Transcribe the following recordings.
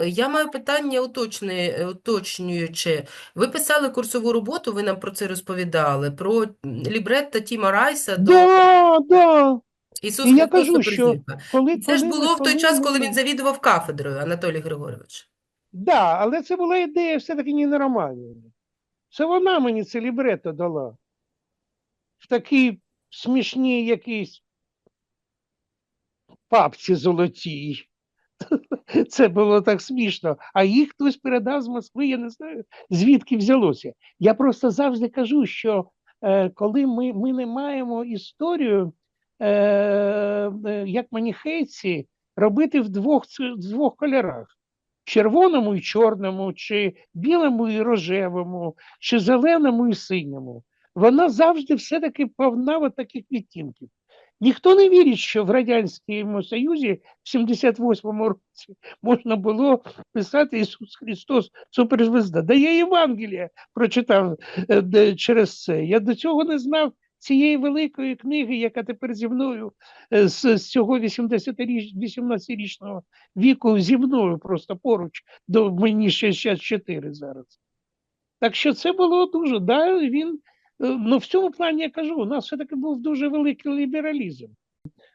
Е, Я маю питання уточнює- уточнююче. Ви писали курсову роботу, ви нам про це розповідали, про лібретто Тіма Райса до Да, да. Ісус І я кажу, що коли, Це ж було ми- в той коли час, коли він завідував кафедрою, Анатолій Григорович. Да, але це була ідея все-таки Ніни Романівни. Це вона мені це лібрето дала. В такій смішній якійсь папці золотій. Це було так смішно. А їх хтось передав з Москви, я не знаю, звідки взялося. Я просто завжди кажу, що е, коли ми, ми не маємо історію, е, е, як маніхейці, робити в двох, в двох кольорах. Червоному і чорному, чи білому і рожевому, чи зеленому і синьому. Вона завжди все-таки повна таких відтінків. Ніхто не вірить, що в Радянському Союзі в 78-му році можна було писати Ісус Христос суперзвезда. Да я Євангелія прочитав е, через це. Я до цього не знав цієї великої книги, яка тепер зі мною е, з, з цього 80-річ, 18-річного віку зі мною просто поруч, до мені ще 64 зараз. Так що це було дуже, да, він, ну в цьому плані я кажу, у нас все-таки був дуже великий лібералізм.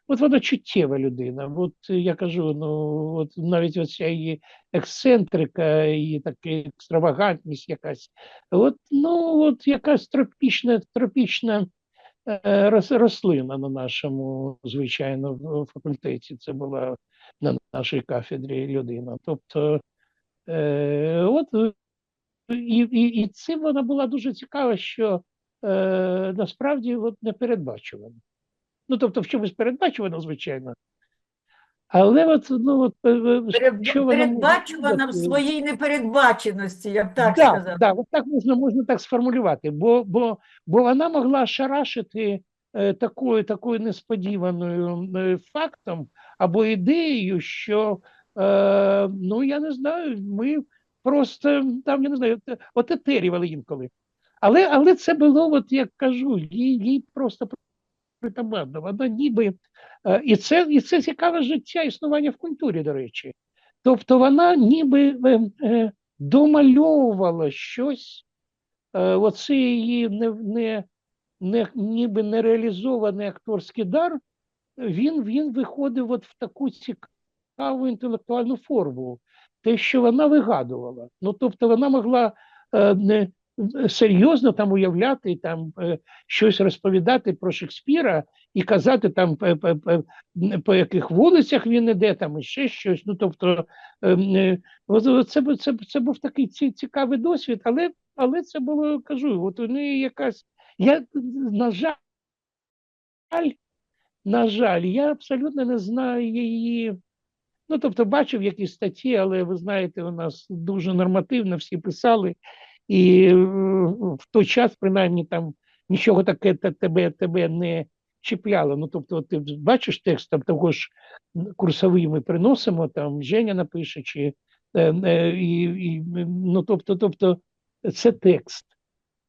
От вона чуттєва людина. От е, я кажу, ну от навіть оця її ексцентрика, і така екстравагантність якась. От, ну, от якась тропічна, тропічна е, рослина на нашому, звичайно, факультеті. Це була на нашій кафедрі людина. Тобто, е, от е, і, і, і цим вона була дуже цікава, що е, насправді от непередбачувана. Ну, тобто, в чомусь передбачувано, звичайно. Але от, ну, от, е, е, що Передбачувана в своїй непередбаченості, я б так да, сказав. Да, от так можна, можна так сформулювати, бо, бо, бо вона могла шарашити е, такою, такою несподіваною е, фактом або ідеєю, що е, ну я не знаю, ми просто там я не знаю, от- отетерювали інколи. Але, але це було, от як кажу, їй, їй просто притаманно. Вона ніби е, і це, і це цікаве життя існування в культурі, до речі. Тобто вона ніби е, е, домальовувала щось, е, оцей її не, не, не, ніби нереалізований акторський дар, він, він виходив от в таку цікаву інтелектуальну форму, те, що вона вигадувала. Ну, тобто вона могла серйозно там уявляти, там, е, щось розповідати про Шекспіра і казати там, по, по, по, яких вулицях він іде, там і ще щось. Ну, тобто, ем, е, це, це, це був такий цікавий досвід, але, але це було, кажу, от неї якась. Я, на жаль, на жаль, я абсолютно не знаю її. Ну, тобто, бачив якісь статті, але ви знаєте, у нас дуже нормативно всі писали, і е, в той час, принаймні, там нічого таке те- тебе, тебе не чіпляло. Ну, тобто, ти бачиш текст там того ж курсовий ми приносимо, там Женя напише, чи е, е, і, і, ну, тобто, тобто, це текст.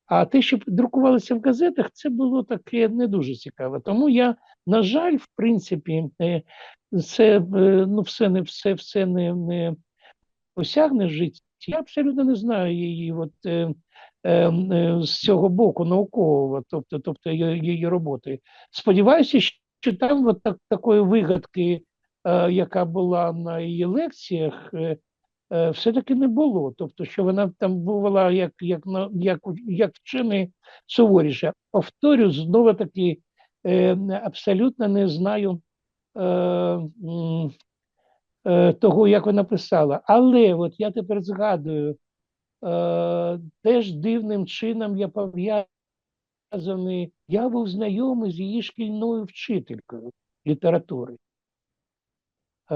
А те, що друкувалося в газетах, це було таке не дуже цікаво. Тому я, на жаль, в принципі, е, це ну, все не все, все не, не осягне в. Я абсолютно не знаю її от, е, е, е, з цього боку наукового, тобто, тобто її, роботи. Сподіваюся, що там от так, такої вигадки, е, яка була на її лекціях, е, е, все-таки не було. Тобто, що вона там була як, як, як, як вчений суворіше. Повторю, знову таки, е, абсолютно не знаю е, е, того, як вона писала. Але от я тепер згадую, е, теж дивним чином я пов'язаний. Я був знайомий з її шкільною вчителькою літератури. Е,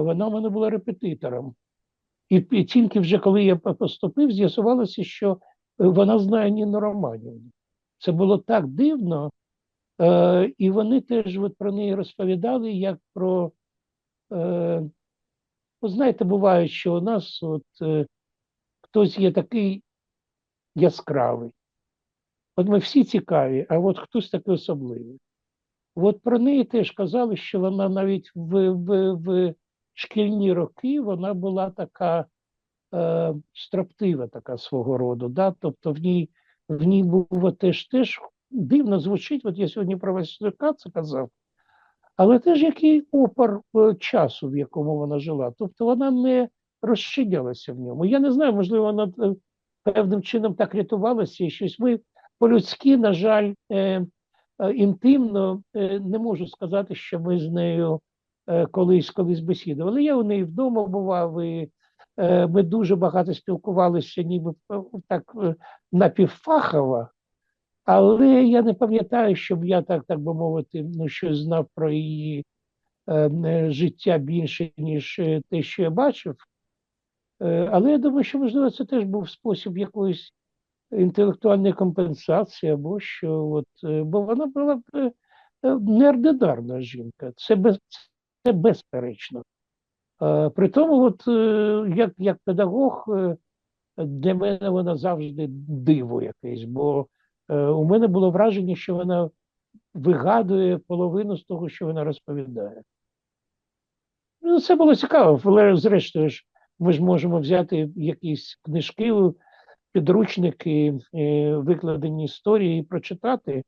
вона в мене була репетитором. І, тільки вже коли я поступив, з'ясувалося, що вона знає Ніну Романівну. Це було так дивно. Е, і вони теж от про неї розповідали, як про. Е, ви знаєте, буває, що у нас от, е, хтось є такий яскравий. От ми всі цікаві, а от хтось такий особливий. От про неї теж казали, що вона навіть в, в, в шкільні роки вона була така е, строптива, така свого роду. Да? Тобто в ній, в ній було теж, теж дивно звучить, от я сьогодні про Василька це казав, але теж який опор е, часу, в якому вона жила. Тобто вона не розчинялася в ньому. Я не знаю, можливо, вона е, певним чином так рятувалася і щось. Ми по-людськи, на жаль, е, інтимно не можу сказати, що ми з нею колись колись бесідували. Я у неї вдома бував, і ми дуже багато спілкувалися, ніби так напівфахово, але я не пам'ятаю, щоб я так, так би мовити, ну, щось знав про її е, життя більше, ніж е, те, що я бачив. Е, Але я думаю, що можливо це теж був спосіб якоїсь інтелектуальної компенсації, або що, от, е, бо вона була б, е, неординарна жінка, це, без, це безперечно. Е, При тому, от, як, як педагог, для мене вона завжди диво якесь, бо у мене було враження, що вона вигадує половину з того, що вона розповідає. Ну, це було цікаво, але зрештою ж ми ж можемо взяти якісь книжки, підручники, е, викладені історії і прочитати.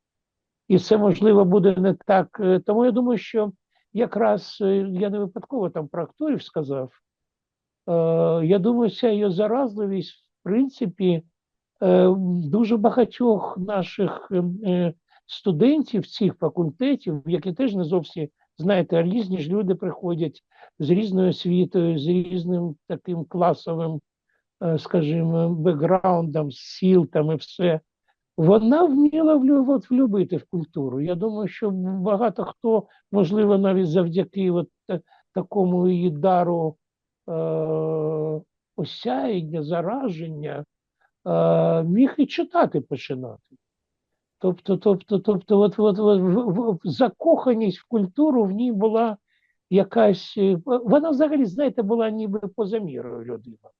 І це можливо буде не так. Е, Тому я думаю, що якраз е, я не випадково там про акторів сказав. Е, Я думаю, ця її заразливість, в принципі, е, дуже багатьох наших е, е, студентів цих факультетів, які теж не зовсім знаєте, різні ж люди приходять з різною освітою, з різним таким класовим, е, скажімо, бекграундом, сіл там і все. Вона вміла от, влюбити в культуру. Я думаю, що багато хто, можливо, навіть завдяки от такому її дару е- осяяння, зараження, е- міг і читати починати. Тобто, тобто, тобто, от, от, от, закоханість в культуру в ній була якась. е, Вона взагалі, знаєте, була ніби поза мірою людина.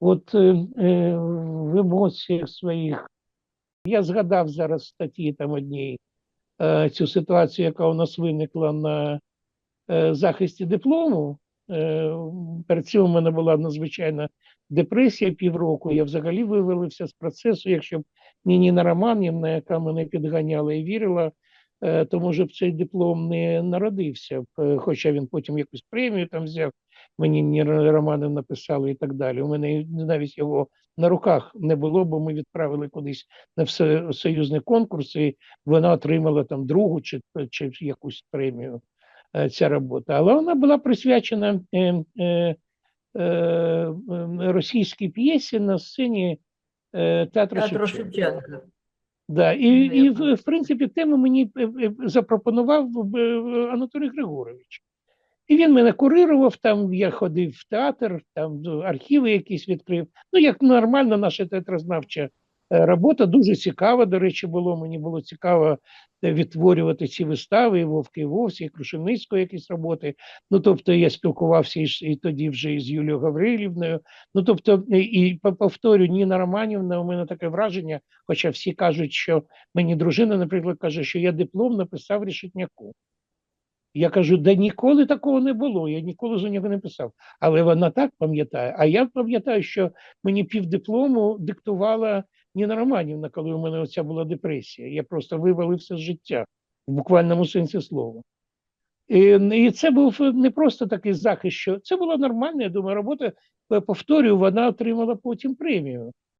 От е, е, в емоціях своїх. Я згадав зараз статті там одній е, цю ситуацію, яка у нас виникла на е, захисті диплому. Е, перед цим у мене була надзвичайна депресія півроку. Я взагалі вивелився з процесу, якщо б не Ніна Романівна, яка мене підганяла і вірила, е, то може б цей диплом не народився, б, е, хоча він потім якусь премію там взяв, мені Ніна Романівна написала і так далі. У мене навіть його на руках не було, бо ми відправили кудись на всесоюзний конкурс, і вона отримала там другу чи, чи якусь премію. Е, Ця робота, але вона була присвячена е, е, е, е, російській п'єсі на сцені е, театру Театру Шевченка. Да, і, Ну, і в, в принципі тему мені запропонував Анатолій Григорович. І він мене курирував, там я ходив в театр, там архіви якісь відкрив. Ну, як нормальна наша театрознавча робота, дуже цікава, до речі, було. Мені було цікаво е, відтворювати ці вистави, і Вовки і Вовсі, і Крушельницького якісь роботи. Ну, тобто я спілкувався і, і тоді вже із Юлією Гаврилівною. Ну, тобто, і, і повторю, Ніна Романівна, у мене таке враження, хоча всі кажуть, що мені дружина, наприклад, каже, що я диплом написав Решетняку. Я кажу, да ніколи такого не було, я ніколи за нього не писав. Але вона так пам'ятає. А я пам'ятаю, що мені півдиплому диктувала Ніна Романівна, коли у мене оця була депресія. Я просто вивалився з життя в буквальному сенсі слова. І, це був не просто такий захист, що це була нормальна, я думаю, робота. Повторюю, вона отримала потім премію.